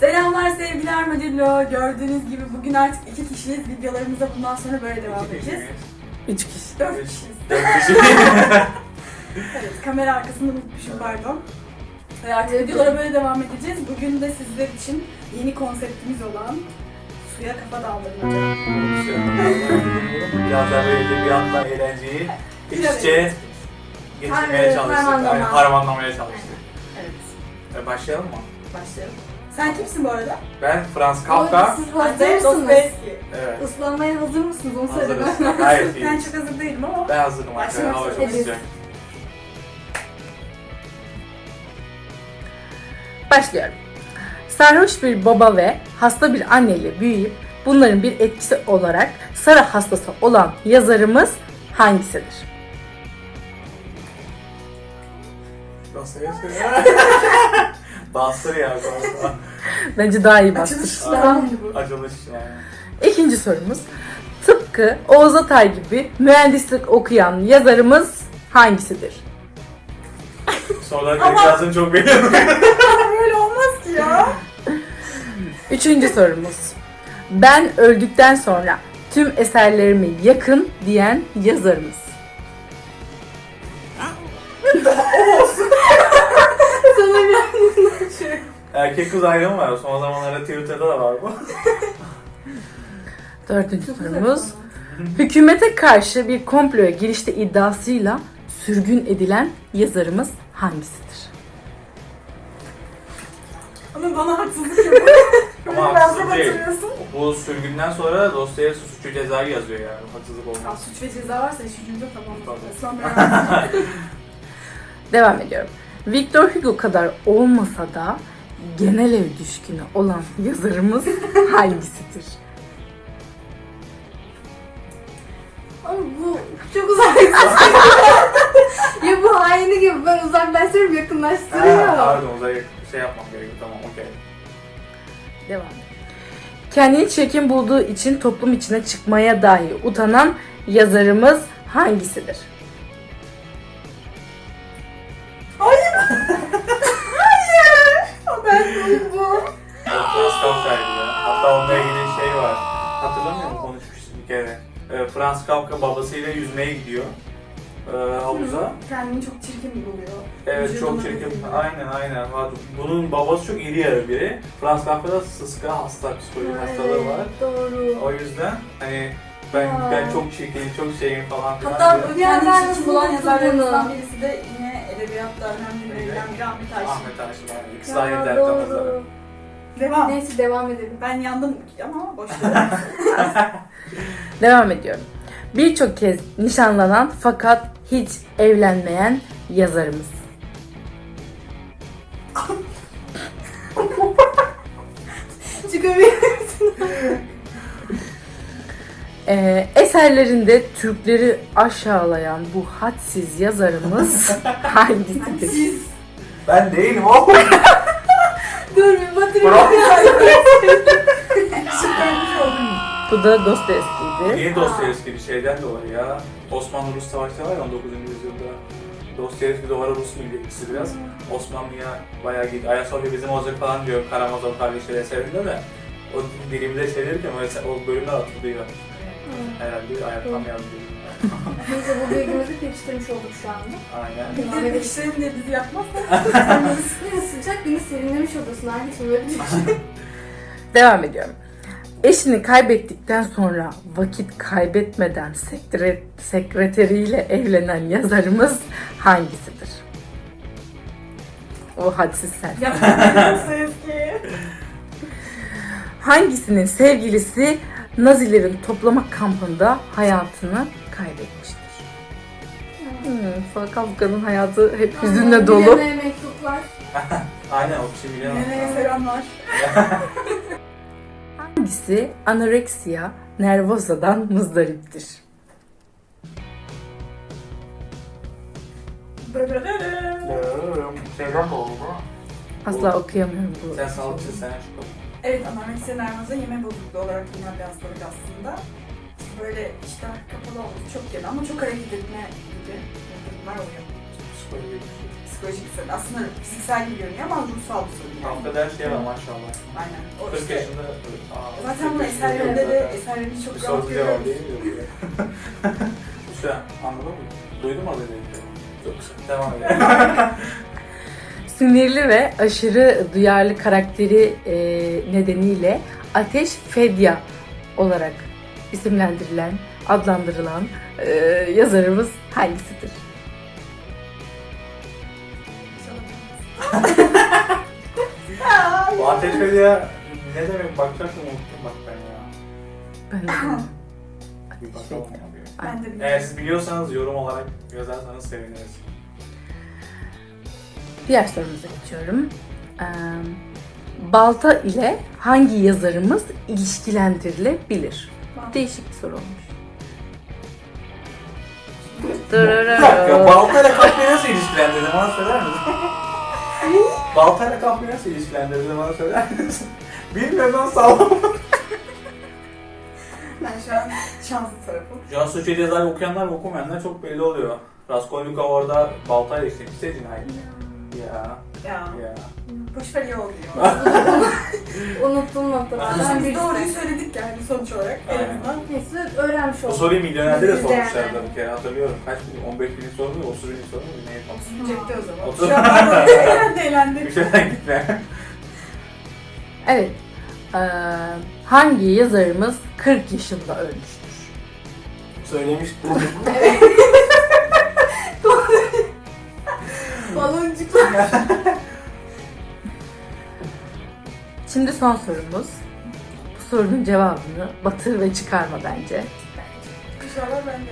Selamlar sevgiler Madillo. Gördüğünüz gibi bugün artık iki kişiyiz. Videolarımıza bundan sonra böyle devam edeceğiz. Üç kişi. Dört kişiyiz. Dört kişi. Evet, kamera arkasında unutmuşum pardon. Ve artık videolara böyle devam edeceğiz. Bugün de sizler için yeni konseptimiz olan suya kafa daldırmaca. Biraz daha böyle bir anda eğlenceyi iç içe Har- çalıştık. harmanlamaya çalıştık. Evet, E, başlayalım mı? başlayalım. Sen kimsin bu arada? Ben Franz Kafka. Siz hazır Andrei mısınız? Dostoyevski. Evet. Islanmaya hazır mısınız? Onu Hazırız. söylemem. Gayet Ben iyiyiz. çok hazır değilim ama Ben hazırım arkadaşlar. Başlamak Hava çok üzere. sıcak. Başlıyorum. Sarhoş bir baba ve hasta bir anneyle büyüyüp bunların bir etkisi olarak Sara hastası olan yazarımız hangisidir? Dostoyevski. Bastır ya. Bence daha iyi bastır. bu. Açılış yani. İkinci sorumuz. Tıpkı Oğuz Atay gibi mühendislik okuyan yazarımız hangisidir? Soruları Ama- yazdığım çok beğeniyorum. Böyle olmaz ki ya. Üçüncü sorumuz. Ben öldükten sonra tüm eserlerimi yakın diyen yazarımız. Erkek kız ayrımı var. Son zamanlarda Twitter'da da var bu. Dördüncü sorumuz. Hükümete karşı bir komploya girişte iddiasıyla sürgün edilen yazarımız hangisidir? Ama bana haksızlık yapıyor. Ama haksızlık değil. Bu sürgünden sonra Dostoyevski suçu cezayı yazıyor yani. Haksızlık Ya olmaz. suç ve ceza varsa iş ucunda tamam. Osman Bey. Devam ediyorum. Victor Hugo kadar olmasa da genel ev düşkünü olan yazarımız hangisidir? Ama bu çok uzak. ya bu haini gibi ben uzaklaştırıp yakınlaştırıyor. Ha, pardon uzaya şey yapmam gerekiyor tamam okey. Devam. Kendini çirkin bulduğu için toplum içine çıkmaya dahi utanan yazarımız hangisidir? Hatırlamıyor musun? Konuşmuştuk bir kere. Ee, Frans Kafka babasıyla yüzmeye gidiyor. Ee, havuza. Kendini çok çirkin buluyor. Evet Vücuduna çok çirkin. benziyor. Aynen aynen. Bunun babası çok iri yarı biri. Frans Kafka'da sıska hasta, psikolojik hastalığı var. Doğru. O yüzden hani ben Ya. ben çok çirkin, çok şeyim falan filan Hatta bu Ya ben kendini nasıl çirkin bulan unuttum yazarlarımızdan bunu? birisi de yine edebiyatta önemli verilen bir Ahmet Ayşe. Ahmet Ayşe var. İkisi de aynı dert. Devam. Neyse devam edelim. Ben yandım ama boş ver. Devam ediyorum. Birçok kez nişanlanan fakat hiç evlenmeyen yazarımız. Çıkabilirsin. Ee, eserlerinde Türkleri aşağılayan bu hadsiz yazarımız hangisidir? Siz Ben değilim oğlum. Bir batırayım. Bro. şıklanmış oldum. Bu da Dostoyevski'ydi. Niye Dostoyevski bir şeyden dolayı ya? Osmanlı-Rus savaşları var ya 19. yüzyılda. Dostoyevski de o ara Rus milliyetçisi biraz. Osmanlı'ya bayağı gitti. Ayasofya bizim olacak falan diyor Karamazov kardeşleri eserinde de. O dilimize çevirirken o, eser- o bölümler atılıyor. Herhalde ayaktan yazıyor. Neyse bu bilgimizi pekiştirmiş olduk şu anda. Aynen. Bir de pekiştirelim diye dizi yapmazsak. Yine sıcak günü böyle bir şey. Devam ediyorum. Eşini kaybettikten sonra vakit kaybetmeden sekre- sekreteriyle evlenen yazarımız hangisidir? O hadsiz sen. Hangisinin sevgilisi Nazilerin toplama kampında hayatını kaybetmiştir? Hmm, Kafka'nın hayatı hep hüzünle dolu. Mektuplar. Aynen o kişi biliyor. Nereye selamlar. Hangisi anoreksiya nervosa'dan muzdariptir? Şeyden oldu? Asla okuyamıyorum bu. Sen sağlıkçı sen şu Evet, anoreksiya nervoza yeme bozukluğu olarak bilinen bir hastalık aslında. Böyle iştah kapalı olması çok genel ama çok hareket etme gibi durumlar oluyor. psikolojik bir şey. Psikolojik bir sorun. Aslında fiziksel gibi görünüyor ama ruhsal bir sorun yani. Haftada her şey var maşallah. Aynen. O 40 işte, yaşında... Aa, zaten 40 bunu yaşında eserlerinde de zaten. eserlerinde çok Bir rahat görüyoruz. değil mi? Şu an anladın mı? Duydun mu az önce? Çok kısa. Devam edelim. Sinirli ve aşırı duyarlı karakteri e, nedeniyle Ateş Fedya olarak isimlendirilen, adlandırılan e, yazarımız hangisidir? Bu ateş ya ne demek bakacaktım unuttum bak ben ya. Ben de Bir bakalım. Fedya. Ben de Eğer biliyorum. siz biliyorsanız yorum olarak yazarsanız seviniriz. Diğer sorumuza geçiyorum. Ee, Balta ile hangi yazarımız ilişkilendirilebilir? Değişik bir soru olmuş. Bir dakika, baltayla kapıyı nasıl ilişkilendirdin bana söyler misin? baltayla kapıyı nasıl ilişkilendirdin bana söyler misin? Bilmiyorum ben sağlam. Ben şu an şanslı tarafım. Cansu yazar okuyanlar ve okumayanlar çok belli oluyor. Raskolnikov orada baltayla işlemişse cinayet. Ya, Ya. ya. Boşver iyi oldu ya. Unuttum noktalardan biz birisi. doğruyu söyledik yani sonuç olarak en Aynen. azından. Neyse öğrenmiş oldum. soruyu milyonerde de sormuşlardı bir kere hatırlıyorum. Kaç bin? 15 bin soru mu? 30 bin soru mu? Neydi? Çekti o zaman. Otur. Şu an ben de eğlendi eğlendi. Bir şeyden gitme. Evet. Ee, hangi yazarımız 40 yaşında ölmüştür? Söylemiştim. Baloncuklar. Şimdi son sorumuz. Bu sorunun cevabını batır ve çıkarma bence. İnşallah ben de.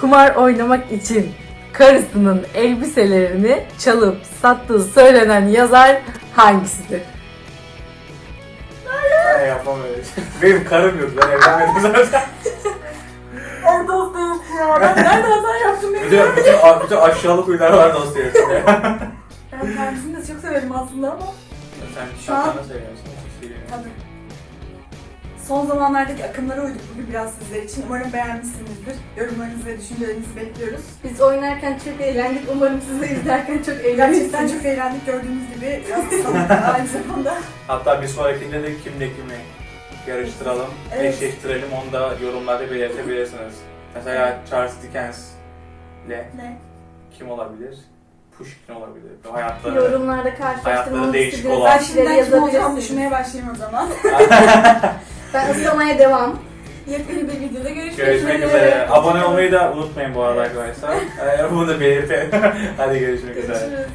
Kumar oynamak için karısının elbiselerini çalıp sattığı söylenen yazar hangisidir? Ben yapmam öyle şey. Benim karım yok. Ben evlenmedim zaten. Orada ya. Ben nerede hata yaptım bütün, bilmiyorum. bütün, bütün aşağılık huylar var dosyasında. Ben kendisini de çok severim aslında ama. Sen Şu an- şarkını seviyorsun. hiç bilmiyorum. Tabii. Son zamanlardaki akımlara uyduk bugün biraz sizler için. Umarım beğenmişsinizdir. Yorumlarınızı ve düşüncelerinizi bekliyoruz. Biz oynarken çok eğlendik. Umarım siz de izlerken çok Gerçekten eğlenirsiniz. çok eğlendik gördüğünüz gibi. Biraz aynı zamanda. Hatta bir sonrakinde de kimle kimi yarıştıralım, Evet. eşleştirelim. Onu da yorumlarda belirtebilirsiniz. Mesela Charles Dickens ile Ne? kim olabilir? Pushkin olabilir. Hayatları. Yorumlarda Hayatları karşılaştırmamı değişik istediğiniz olan. Ben şeyleri şimdiden kim olacağımı düşünmeye başlayayım o zaman. Ben ıslamaya devam. Yepyeni bir videoda görüşmek, Görüşmek üzere. Abone olmayı da unutmayın bu arada arkadaşlar. Ee, Bunu da belirtelim. Hadi görüşmek üzere. Görüşürüz.